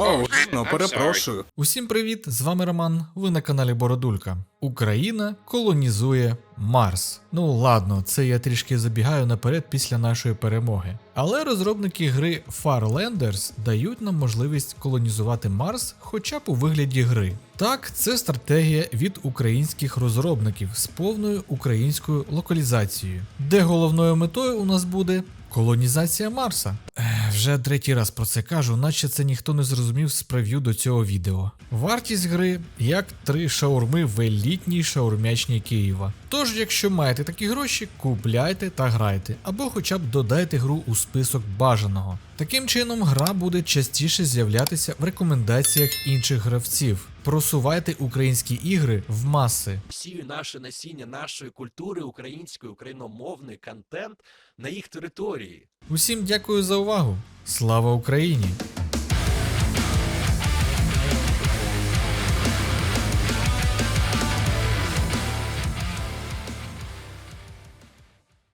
О, ну перепрошую. Усім привіт! З вами Роман. Ви на каналі Бородулька. Україна колонізує Марс. Ну ладно, це я трішки забігаю наперед після нашої перемоги. Але розробники гри Farlanders дають нам можливість колонізувати Марс хоча б у вигляді гри. Так, це стратегія від українських розробників з повною українською локалізацією, де головною метою у нас буде колонізація Марса. Вже третій раз про це кажу, наче це ніхто не зрозумів з прев'ю до цього відео. Вартість гри як три шаурми в елітній шаурмячній Києва. Тож, якщо маєте такі гроші, купляйте та грайте, або хоча б додайте гру у список бажаного. Таким чином, гра буде частіше з'являтися в рекомендаціях інших гравців. Просувайте українські ігри в маси. сію наше насіння нашої культури, української, україномовний контент на їх території. Усім дякую за увагу. Слава Україні!